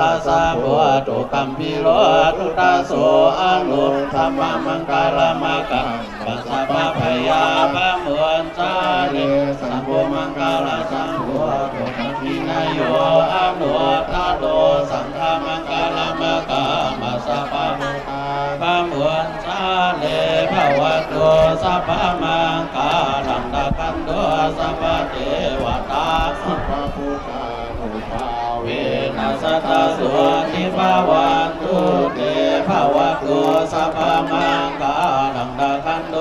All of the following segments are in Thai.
ตัสสะโพตุกัมพิโรตุตาโสอนุธัมมมังคลามะกังปัสสะปะพยาปะมือนสาเลสัมโพมังคลาสังโฆตุกัมพินายโยอนุตโตสังฆมังคลามะกังปัสสะปะมุตาปะมือนสาเลภวะโตสัพพมังคลังตะกันโตสัพพ ตาสุทิภาวันตุเตภาวะตุสัพพมังกาลังดาคันโด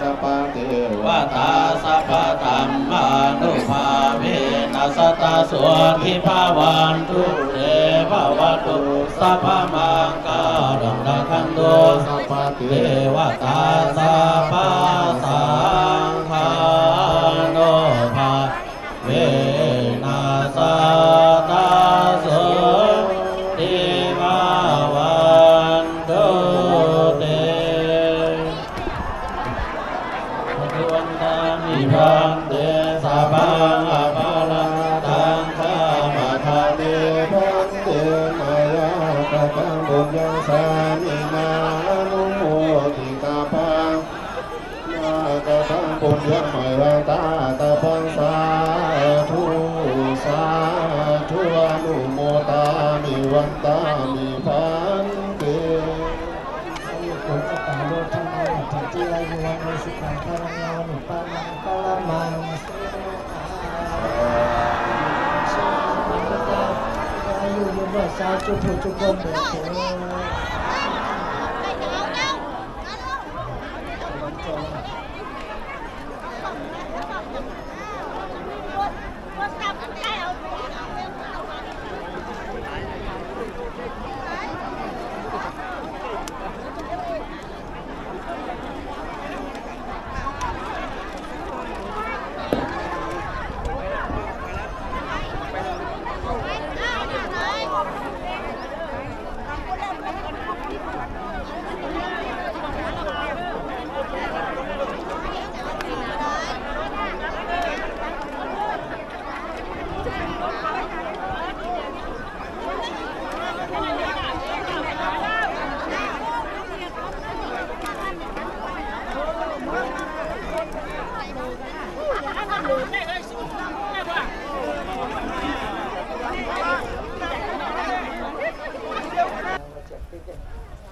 สัพพเทวตาสัพพธรรมานุภาเวนัสตาสุทิภาวันตุเตภาวะตุสัพพมังกาลังดาคันโดสัพพเท พันเตสัพพังอภาลังตังข้ามาทาเดเตพันเตมายาตะกังบุญยังสามินานุโมทิตาพังนาตะกังบุญยังมายาตาตะพังสาธุสาธุอนุโมตามิวันตามิพัน ทั้งที่ไรอยู่วันในสุขังพลังานหนุปานังปรมังสาธุอายุยืนรอดสาธุทุกทุกคนเถิดเถิด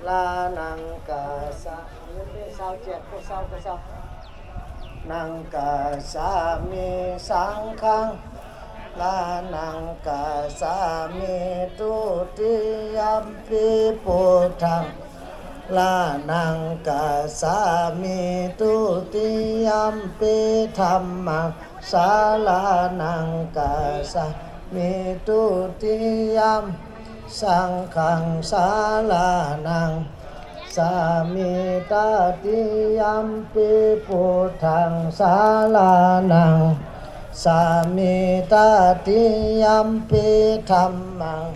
ลานังกาสะเงินได้สาวเจ็ดก็สาวก็สานังกาสามีสังฆังลานังกาสามีตุติยัมปิปุถังลานังกาสามีตุติยัมปิธรรมังสาลานังกาสามีตุติยัมสังฆังสาลานัง สามิตาติยัมปิพุทธังสาลานัง สามิตาติยัมปิธรรมัง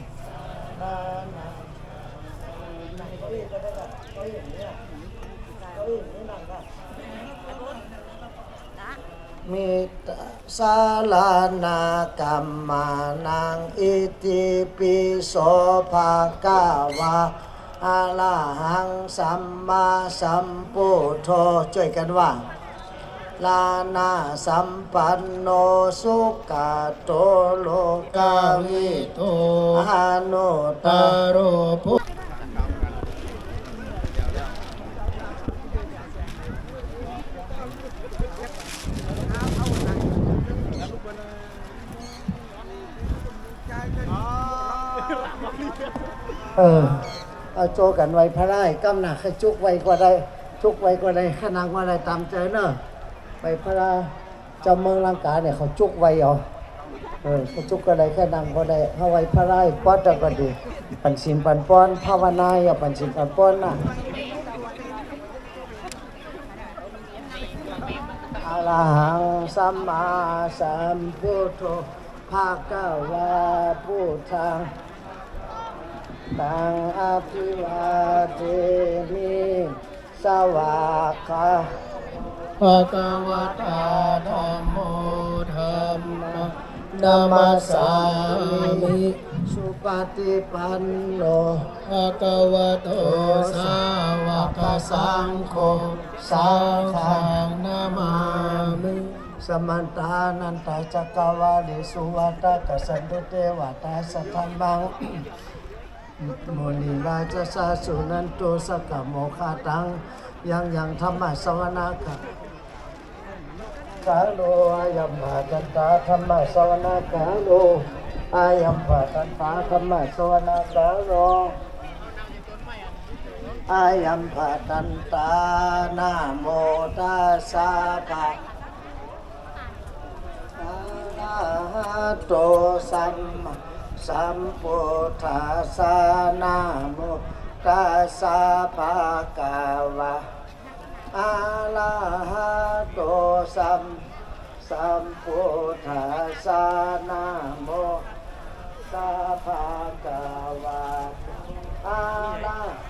มิตสาลานากัมมานังอิติปิโสภะกาวะ อะระหังสัมมาสัมพุทโธช่วยกันว่า ลานาสัมปันโนสุขโตโลกาวิโตอานุตาโรภุเออ เอาโจกันไว้พระได้กำหนักให้จุกไว้กว่าได้จุกไว้กว่าได้ขนังว่าได้ตามใจเนอะไปพระราเจ้าเมืองลังกาเนี่ยเขาจุกไว้เหรอเออเขาจุกก็ได้แค่นังก็ได้เอาไว้พระได้ป้อนตะก็ดีปันสินปันป้อนภาวนาอย่าปันสินปันป้อนนะอะระหังสัมมาสัมพุทโธภาคเก้าวาพุทธัง ตังอภิวาเทมิสวากขาภะคะวะตาธัมโมธัมมังนามัสสามิสุปฏิปันโนภะคะวะโตสาวกสังโฆสังฆังนามามิสมันตานันตาจักรวาลิสุวัตกสันตุเทวตาสัทธัมมัง มนีราชสาสุนันตุสกโมคาตัง ยังยังธรรมะสวนาคาคาโลอายัมภาตันตาธรรมะสวนาคาโลอายัมภาตันตาธรรมะสวนาคาโลอายัมภาตันตานาโมตัสสะภะอะระหะโตสัมมา สัมพุทธัสสะนะโมตัสสะภะคะวะอะระหะโตสัมสัมพุทธัสสะนะโมตัสสะภะคะวะอะระ